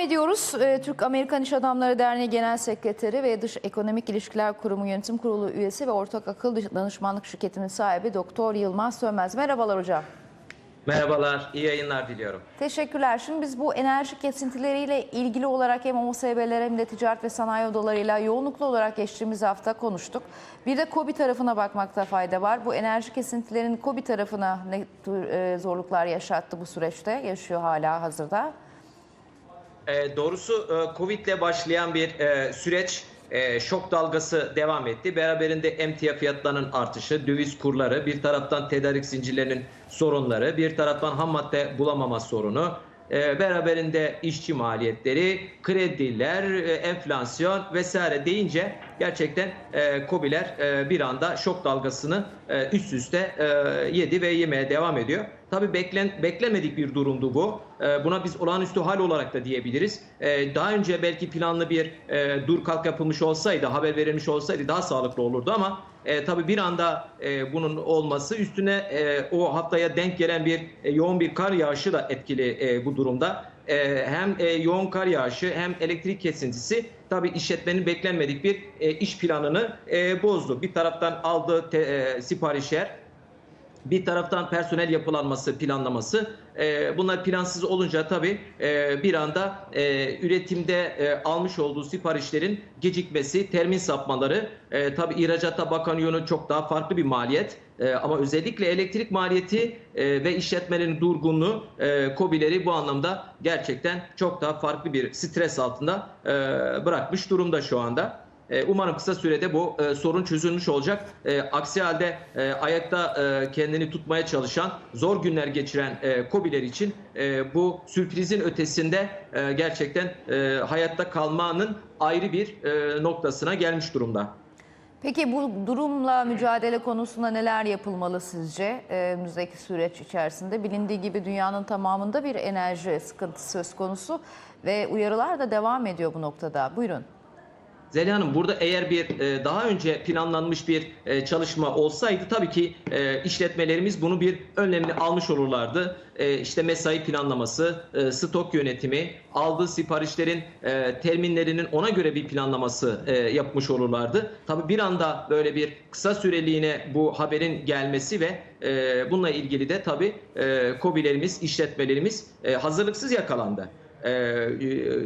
ediyoruz. Ee, Türk Amerikan İş Adamları Derneği Genel Sekreteri ve Dış Ekonomik İlişkiler Kurumu Yönetim Kurulu üyesi ve Ortak Akıl Danışmanlık Şirketi'nin sahibi Doktor Yılmaz Sönmez. Merhabalar hocam. Merhabalar, iyi yayınlar diliyorum. Teşekkürler. Şimdi biz bu enerji kesintileriyle ilgili olarak hem OSB'ler hem de ticaret ve sanayi odalarıyla yoğunluklu olarak geçtiğimiz hafta konuştuk. Bir de KOBİ tarafına bakmakta fayda var. Bu enerji kesintilerinin KOBİ tarafına ne tür e, zorluklar yaşattı bu süreçte? Yaşıyor hala hazırda. Ee, doğrusu e, Covid ile başlayan bir e, süreç e, şok dalgası devam etti. Beraberinde emtia fiyatlarının artışı, döviz kurları, bir taraftan tedarik zincirlerinin sorunları, bir taraftan ham madde bulamama sorunu, e, beraberinde işçi maliyetleri, krediler, e, enflasyon vesaire deyince gerçekten e, KOBİ'ler e, bir anda şok dalgasını e, üst üste e, yedi ve yemeye devam ediyor. Tabii beklen, beklemedik bir durumdu bu. E, buna biz olağanüstü hal olarak da diyebiliriz. E, daha önce belki planlı bir e, dur kalk yapılmış olsaydı, haber verilmiş olsaydı daha sağlıklı olurdu ama e, tabii bir anda e, bunun olması üstüne e, o haftaya denk gelen bir yoğun bir kar yağışı da etkili bu durumda. Hem yoğun kar yağışı hem elektrik kesintisi tabii işletmenin beklenmedik bir iş planını bozdu. Bir taraftan aldığı te, e, siparişler bir taraftan personel yapılanması, planlaması. E, bunlar plansız olunca tabii e, bir anda e, üretimde e, almış olduğu siparişlerin gecikmesi, termin sapmaları. E, tabii ihracatta bakan yönü çok daha farklı bir maliyet. Ama özellikle elektrik maliyeti ve işletmenin durgunluğu e, bu anlamda gerçekten çok daha farklı bir stres altında bırakmış durumda şu anda. E, Umarım kısa sürede bu e, sorun çözülmüş olacak. E, aksi halde ayakta kendini tutmaya çalışan, zor günler geçiren KOBİ'ler için bu sürprizin ötesinde gerçekten hayatta kalmanın ayrı bir noktasına gelmiş durumda. Peki bu durumla mücadele konusunda neler yapılmalı sizce önümüzdeki süreç içerisinde? Bilindiği gibi dünyanın tamamında bir enerji sıkıntısı söz konusu ve uyarılar da devam ediyor bu noktada. Buyurun. Zeliha Hanım burada eğer bir e, daha önce planlanmış bir e, çalışma olsaydı tabii ki e, işletmelerimiz bunu bir önlemini almış olurlardı. E, işte mesai planlaması, e, stok yönetimi, aldığı siparişlerin e, terminlerinin ona göre bir planlaması e, yapmış olurlardı. Tabii bir anda böyle bir kısa süreliğine bu haberin gelmesi ve e, bununla ilgili de tabii e, KOBİ'lerimiz, işletmelerimiz e, hazırlıksız yakalandı. Ee,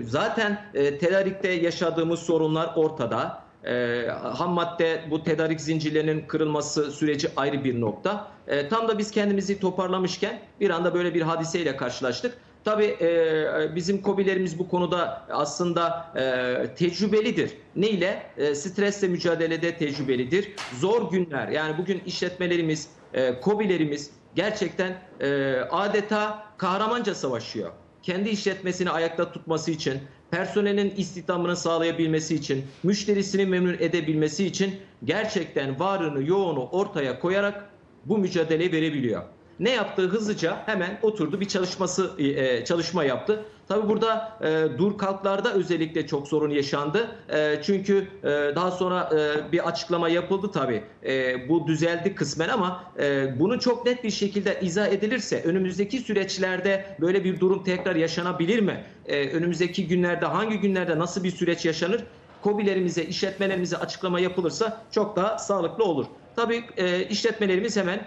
zaten e, tedarikte yaşadığımız sorunlar ortada. Ee, ham madde bu tedarik zincirlerinin kırılması süreci ayrı bir nokta. Ee, tam da biz kendimizi toparlamışken bir anda böyle bir hadiseyle karşılaştık. Tabii e, bizim kobilerimiz bu konuda aslında e, tecrübelidir. Ne ile? E, stresle mücadelede tecrübelidir. Zor günler yani bugün işletmelerimiz, e, kobilerimiz gerçekten e, adeta kahramanca savaşıyor kendi işletmesini ayakta tutması için, personelin istihdamını sağlayabilmesi için, müşterisini memnun edebilmesi için gerçekten varını yoğunu ortaya koyarak bu mücadeleyi verebiliyor. Ne yaptı? Hızlıca hemen oturdu bir çalışması e, çalışma yaptı. Tabii burada e, dur kalklarda özellikle çok sorun yaşandı. E, çünkü e, daha sonra e, bir açıklama yapıldı tabii. E, bu düzeldi kısmen ama e, bunu çok net bir şekilde izah edilirse önümüzdeki süreçlerde böyle bir durum tekrar yaşanabilir mi? E, önümüzdeki günlerde hangi günlerde nasıl bir süreç yaşanır? KOBİ'lerimize, işletmelerimize açıklama yapılırsa çok daha sağlıklı olur. Tabii e, işletmelerimiz hemen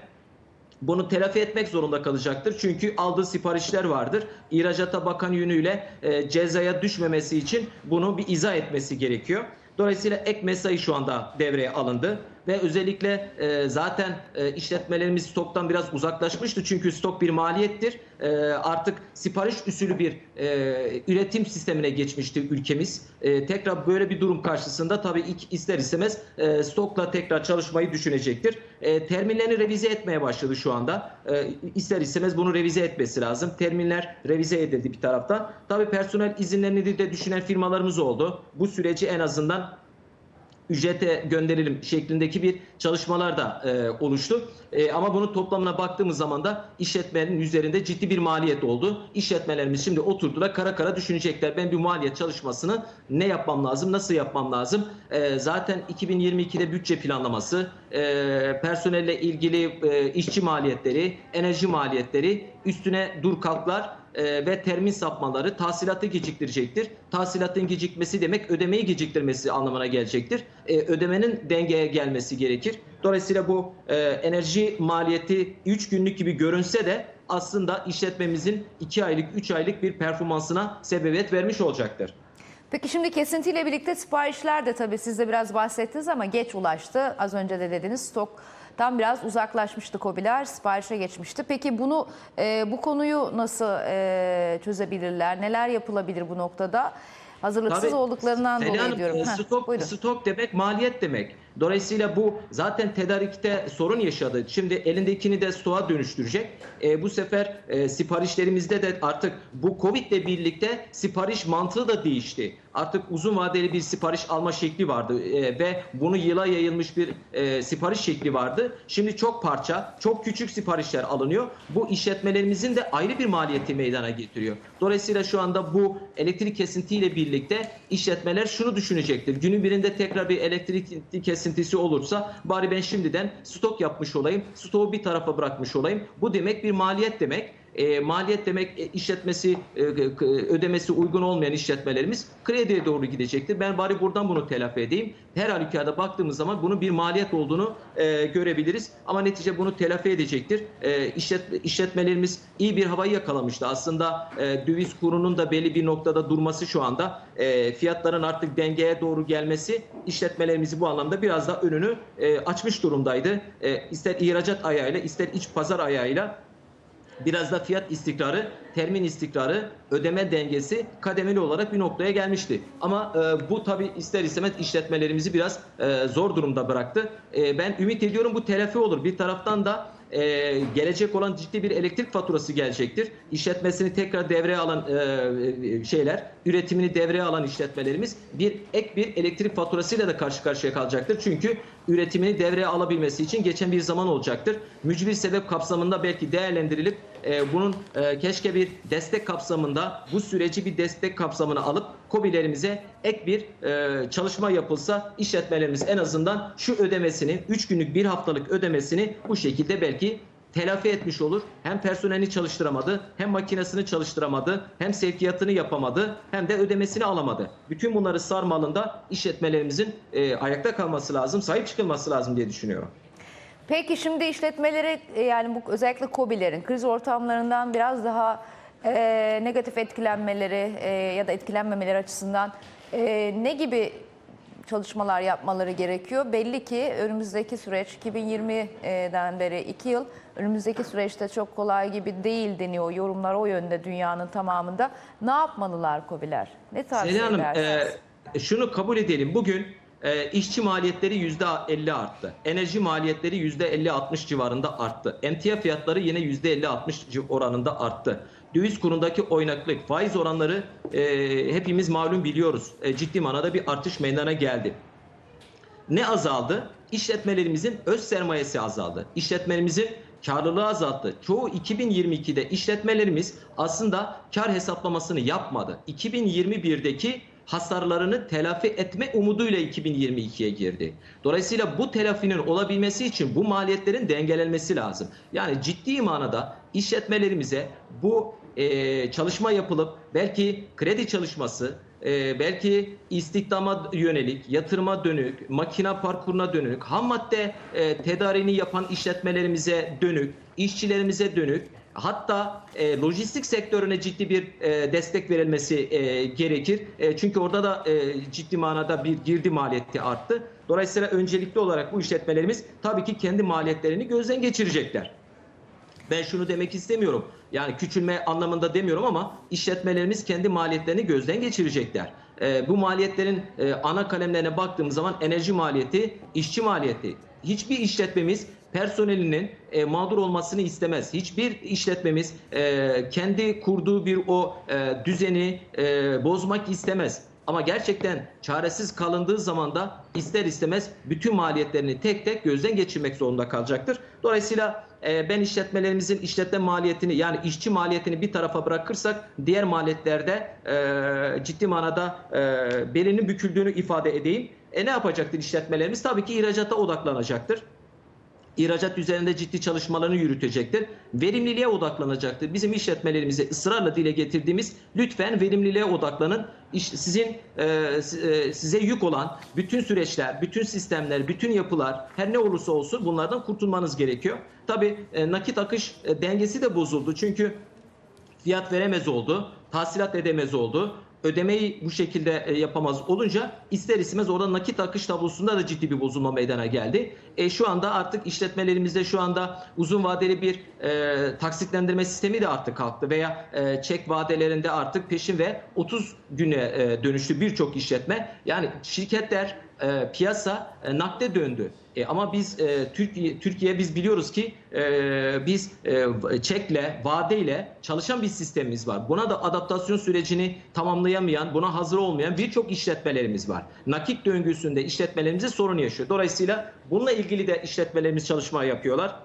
bunu telafi etmek zorunda kalacaktır. Çünkü aldığı siparişler vardır. İhracata bakan yönüyle e, cezaya düşmemesi için bunu bir izah etmesi gerekiyor. Dolayısıyla ek mesai şu anda devreye alındı ve özellikle e, zaten e, işletmelerimiz stoktan biraz uzaklaşmıştı çünkü stok bir maliyettir. E, artık sipariş usulü bir e, üretim sistemine geçmişti ülkemiz. E, tekrar böyle bir durum karşısında tabii ilk ister istemez e, stokla tekrar çalışmayı düşünecektir. E, terminlerini revize etmeye başladı şu anda. E, ister istemez bunu revize etmesi lazım. Terminler revize edildi bir taraftan. Tabii personel izinlerini de düşünen firmalarımız oldu. Bu süreci en azından ücrete gönderelim şeklindeki bir çalışmalar da e, oluştu. E, ama bunun toplamına baktığımız zaman da işletmenin üzerinde ciddi bir maliyet oldu. İşletmelerimiz şimdi oturdular kara kara düşünecekler. Ben bir maliyet çalışmasını ne yapmam lazım, nasıl yapmam lazım? E, zaten 2022'de bütçe planlaması, e, personelle ilgili e, işçi maliyetleri, enerji maliyetleri, üstüne dur kalklar e, ve termin sapmaları tahsilatı geciktirecektir. Tahsilatın gecikmesi demek ödemeyi geciktirmesi anlamına gelecektir. E, ödemenin dengeye gelmesi gerekir. Dolayısıyla bu e, enerji maliyeti 3 günlük gibi görünse de aslında işletmemizin 2 aylık 3 aylık bir performansına sebebiyet vermiş olacaktır. Peki şimdi kesintiyle birlikte siparişler de tabii siz de biraz bahsettiniz ama geç ulaştı. Az önce de dediniz stoktan biraz uzaklaşmıştı KOBİ'ler, siparişe geçmişti. Peki bunu e, bu konuyu nasıl e, çözebilirler? Neler yapılabilir bu noktada? Hazırlıksız Tabii, olduklarından dolayı Hanım, diyorum. e, Heh, Stok, stok demek maliyet demek. Dolayısıyla bu zaten tedarikte sorun yaşadı. Şimdi elindekini de stoğa dönüştürecek. E, bu sefer e, siparişlerimizde de artık bu Covid ile birlikte sipariş mantığı da değişti. Artık uzun vadeli bir sipariş alma şekli vardı E, ve bunu yıla yayılmış bir e, sipariş şekli vardı. Şimdi çok parça, çok küçük siparişler alınıyor. Bu işletmelerimizin de ayrı bir maliyeti meydana getiriyor. Dolayısıyla şu anda bu elektrik kesintisiyle birlikte işletmeler şunu düşünecektir. Günün birinde tekrar bir elektrik kesintisi olursa bari ben şimdiden stok yapmış olayım, stoğu bir tarafa bırakmış olayım. Bu demek bir maliyet demek. E, maliyet demek e, işletmesi e, k- ödemesi uygun olmayan işletmelerimiz krediye doğru gidecektir. Ben bari buradan bunu telafi edeyim. Her halükarda baktığımız zaman bunun bir maliyet olduğunu e, görebiliriz. Ama netice bunu telafi edecektir. E, işlet, işletmelerimiz iyi bir havayı yakalamıştı. Aslında e, döviz kurunun da belli bir noktada durması şu anda e, fiyatların artık dengeye doğru gelmesi işletmelerimizi bu anlamda biraz daha önünü e, açmış durumdaydı. E, ister ihracat ayağıyla ister iç pazar ayağıyla biraz da fiyat istikrarı, termin istikrarı, ödeme dengesi kademeli olarak bir noktaya gelmişti. Ama e, bu tabi ister istemez işletmelerimizi biraz e, zor durumda bıraktı. E, ben ümit ediyorum bu telafi olur. Bir taraftan da e, gelecek olan ciddi bir elektrik faturası gelecektir. İşletmesini tekrar devreye alan e, şeyler, üretimini devreye alan işletmelerimiz bir ek bir elektrik faturasıyla da karşı karşıya kalacaktır. Çünkü üretimini devreye alabilmesi için geçen bir zaman olacaktır. Mücbir sebep kapsamında belki değerlendirilip e, bunun e, keşke bir destek kapsamında bu süreci bir destek kapsamına alıp KOBİ'lerimize ek bir e, çalışma yapılsa işletmelerimiz en azından şu ödemesini 3 günlük bir haftalık ödemesini bu şekilde belki telafi etmiş olur. Hem personelini çalıştıramadı, hem makinesini çalıştıramadı, hem sevkiyatını yapamadı, hem de ödemesini alamadı. Bütün bunları sarmalında işletmelerimizin e, ayakta kalması lazım, sahip çıkılması lazım diye düşünüyorum. Peki şimdi işletmeleri e, yani bu özellikle KOBİ'lerin kriz ortamlarından biraz daha e, negatif etkilenmeleri e, ya da etkilenmemeleri açısından e, ne gibi çalışmalar yapmaları gerekiyor? Belli ki önümüzdeki süreç 2020'den beri 2 yıl önümüzdeki süreçte çok kolay gibi değil deniyor yorumlar o yönde dünyanın tamamında. Ne yapmalılar KOBİ'ler? Ne tavsiye Selin Hanım, edersiniz? e, şunu kabul edelim. Bugün e, işçi maliyetleri %50 arttı. Enerji maliyetleri %50-60 civarında arttı. Emtia fiyatları yine %50-60 oranında arttı. Döviz kurundaki oynaklık, faiz oranları e, hepimiz malum biliyoruz. E, ciddi manada bir artış meydana geldi. Ne azaldı? İşletmelerimizin öz sermayesi azaldı. İşletmelerimizin karlılığı azalttı. Çoğu 2022'de işletmelerimiz aslında kar hesaplamasını yapmadı. 2021'deki hasarlarını telafi etme umuduyla 2022'ye girdi. Dolayısıyla bu telafinin olabilmesi için bu maliyetlerin dengelenmesi lazım. Yani ciddi manada işletmelerimize bu e, çalışma yapılıp belki kredi çalışması, e, belki istihdama yönelik, yatırıma dönük, makina parkuruna dönük, ham madde e, tedariğini yapan işletmelerimize dönük, işçilerimize dönük, hatta e, lojistik sektörüne ciddi bir e, destek verilmesi e, gerekir. E, çünkü orada da e, ciddi manada bir girdi maliyeti arttı. Dolayısıyla öncelikli olarak bu işletmelerimiz tabii ki kendi maliyetlerini gözden geçirecekler. Ben şunu demek istemiyorum. Yani küçülme anlamında demiyorum ama işletmelerimiz kendi maliyetlerini gözden geçirecekler. Ee, bu maliyetlerin e, ana kalemlerine baktığımız zaman enerji maliyeti, işçi maliyeti. Hiçbir işletmemiz personelinin e, mağdur olmasını istemez. Hiçbir işletmemiz e, kendi kurduğu bir o e, düzeni e, bozmak istemez. Ama gerçekten çaresiz kalındığı zaman da ister istemez bütün maliyetlerini tek tek gözden geçirmek zorunda kalacaktır. Dolayısıyla e, ben işletmelerimizin işletme maliyetini yani işçi maliyetini bir tarafa bırakırsak diğer maliyetlerde e, ciddi manada e, belinin büküldüğünü ifade edeyim. E ne yapacaktır işletmelerimiz? Tabii ki ihracata odaklanacaktır. İhracat üzerinde ciddi çalışmalarını yürütecektir. Verimliliğe odaklanacaktır. Bizim işletmelerimize ısrarla dile getirdiğimiz lütfen verimliliğe odaklanın. İş, sizin e, e, size yük olan bütün süreçler, bütün sistemler, bütün yapılar her ne olursa olsun bunlardan kurtulmanız gerekiyor. Tabii e, nakit akış e, dengesi de bozuldu. Çünkü fiyat veremez oldu, tahsilat edemez oldu. Ödemeyi bu şekilde e, yapamaz olunca ister istemez orada nakit akış tablosunda da ciddi bir bozulma meydana geldi. E, şu anda artık işletmelerimizde şu anda uzun vadeli bir e, taksitlendirme sistemi de artık kalktı veya e, çek vadelerinde artık peşin ve 30 güne e, dönüştü birçok işletme. Yani şirketler e, piyasa e, nakde döndü. E, ama biz e, Türkiye Türkiye biz biliyoruz ki e, biz e, çekle, vadeyle çalışan bir sistemimiz var. Buna da adaptasyon sürecini tamamlayamayan, buna hazır olmayan birçok işletmelerimiz var. Nakit döngüsünde işletmelerimize sorun yaşıyor. Dolayısıyla bununla ilgili de işletmelerimiz çalışma yapıyorlar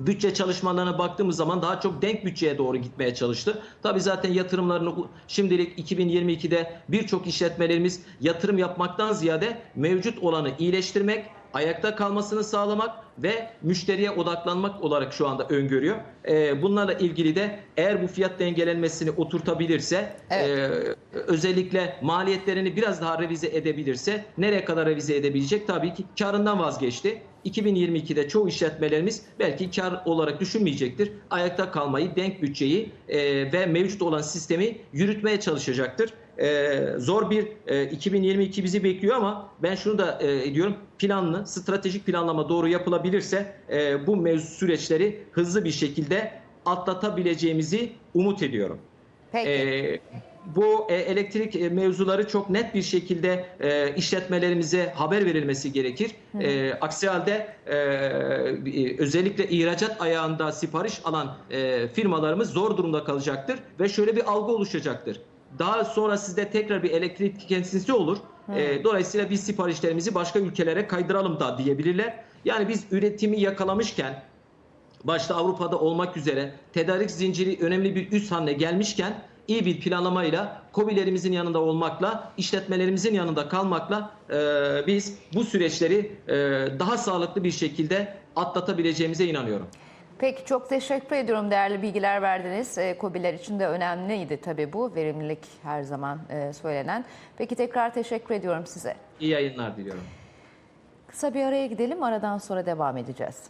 bütçe çalışmalarına baktığımız zaman daha çok denk bütçeye doğru gitmeye çalıştı. Tabii zaten yatırımlarını şimdilik 2022'de birçok işletmelerimiz yatırım yapmaktan ziyade mevcut olanı iyileştirmek, ayakta kalmasını sağlamak ve müşteriye odaklanmak olarak şu anda öngörüyor. Ee, bunlarla ilgili de eğer bu fiyat dengelenmesini oturtabilirse, Evet. e, özellikle maliyetlerini biraz daha revize edebilirse nereye kadar revize edebilecek? Tabii ki karından vazgeçti. 2022'de çoğu işletmelerimiz belki kar olarak düşünmeyecektir. Ayakta kalmayı, denk bütçeyi e, ve mevcut olan sistemi yürütmeye çalışacaktır. E, zor bir e, 2022 bizi bekliyor ama ben şunu da e, diyorum planlı, stratejik planlama doğru yapılabilirse e, bu mevzu süreçleri hızlı bir şekilde atlatabileceğimizi umut ediyorum. Peki. Ee, bu e, elektrik e, mevzuları çok net bir şekilde e, işletmelerimize haber verilmesi gerekir. E, aksi halde e, e, özellikle ihracat ayağında sipariş alan e, firmalarımız zor durumda kalacaktır ve şöyle bir algı oluşacaktır. Daha sonra sizde tekrar bir elektrik tükentisi olur. E, dolayısıyla biz siparişlerimizi başka ülkelere kaydıralım da diyebilirler. Yani biz üretimi yakalamışken başta Avrupa'da olmak üzere tedarik zinciri önemli bir üst haline gelmişken iyi bir planlamayla KOBİ'lerimizin yanında olmakla, işletmelerimizin yanında kalmakla e, biz bu süreçleri e, daha sağlıklı bir şekilde atlatabileceğimize inanıyorum. Peki çok teşekkür ediyorum. Değerli bilgiler verdiniz. E, KOBİ'ler için de önemliydi tabii bu. Verimlilik her zaman e, söylenen. Peki tekrar teşekkür ediyorum size. İyi yayınlar diliyorum. Kısa bir araya gidelim. Aradan sonra devam edeceğiz.